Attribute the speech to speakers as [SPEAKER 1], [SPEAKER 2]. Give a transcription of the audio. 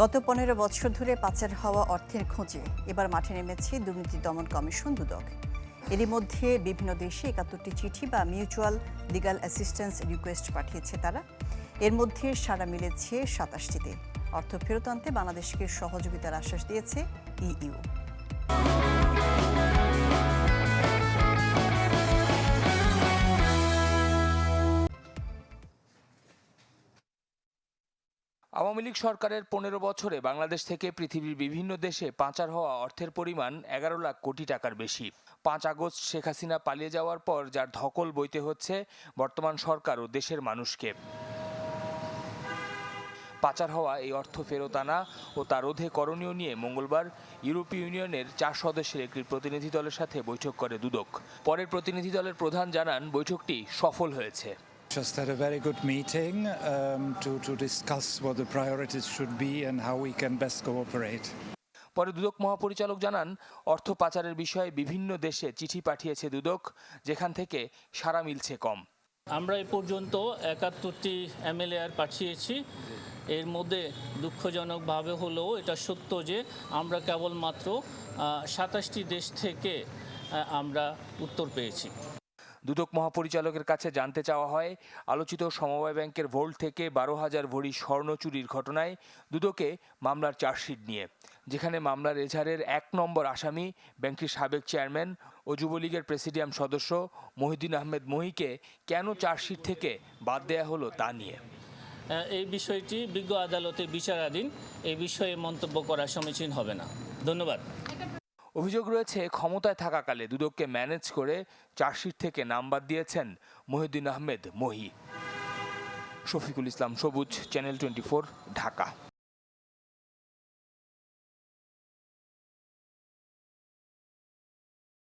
[SPEAKER 1] গত পনেরো বছর ধরে পাচার হওয়া অর্থের খোঁজে এবার মাঠে নেমেছে দুর্নীতি দমন কমিশন দুদক। এরই মধ্যে বিভিন্ন দেশে একাত্তরটি চিঠি বা মিউচুয়াল লিগাল অ্যাসিস্ট্যান্স রিকোয়েস্ট পাঠিয়েছে তারা। এর মধ্যে সারা মিলেছে সাতাশটিতে। অর্থ ফেরত আনতে বাংলাদেশকে সহযোগিতার আশ্বাস দিয়েছে ইইউ।
[SPEAKER 2] আওয়ামী লীগ সরকারের পনেরো বছরে বাংলাদেশ থেকে পৃথিবীর বিভিন্ন দেশে পাচার হওয়া অর্থের পরিমাণ এগারো লাখ কোটি টাকার বেশি। পাঁচ আগস্ট শেখ হাসিনা পালিয়ে যাওয়ার পর যার ধকল বইতে হচ্ছে, বর্তমান সরকার ও দেশের মানুষকে। পাচার হওয়া এই অর্থ ফেরত আনা ও তা রোধে করণীয় নিয়ে মঙ্গলবার ইউরোপীয় ইউনিয়নের চার সদস্যের একটি প্রতিনিধি দলের সাথে বৈঠক করে দুদক। পরের প্রতিনিধি দলের প্রধান জানান, বৈঠকটি সফল হয়েছে।
[SPEAKER 3] Just had a very good meeting um, to, to discuss what the priorities should be and how we can best cooperate.
[SPEAKER 2] পরে দুদক মহাপরিচালক জানান অর্থ পাচারের বিষয়ে বিভিন্ন দেশে চিঠি পাঠিয়েছে দুদক যেখান থেকে সাড়া মিলছে কম।
[SPEAKER 4] আমরা এ পর্যন্ত একাত্তরটি এমএলএআর পাঠিয়েছি। এর মধ্যে দুঃখজনকভাবে হলেও এটা সত্য যে আমরা কেবলমাত্র সাতাশটি দেশ থেকে আমরা উত্তর পেয়েছি।
[SPEAKER 2] দুদক মহাপরিচালকের কাছে জানতে চাওয়া হয়, আলোচিত সমবায় ব্যাংকের ভোল্ট থেকে বারো হাজার ভরি স্বর্ণ চুরির ঘটনায় দুদকে মামলার চার্জশিট নিয়ে, যেখানে মামলার এজাহারের এক নম্বর আসামি ব্যাংকটির সাবেক চেয়ারম্যান ও যুবলীগের প্রেসিডিয়াম সদস্য মহিউদ্দিন আহমেদ মহিকে কেন চার্জশিট থেকে বাদ দেয়া হলো তা নিয়ে।
[SPEAKER 4] এই বিষয়টি বিজ্ঞ আদালতে বিচারাধীন, এই বিষয়ে মন্তব্য করা সমীচীন হবে না। ধন্যবাদ।
[SPEAKER 2] অভিযোগ রয়েছে, ক্ষমতায় থাকাকালে দুদককে ম্যানেজ করে চার্জশিট থেকে নাম্বার দিয়েছেন মহিউদ্দিন আহমেদ মহি। শফিকুল ইসলাম সবুজ, চ্যানেল টোয়েন্টি ঢাকা।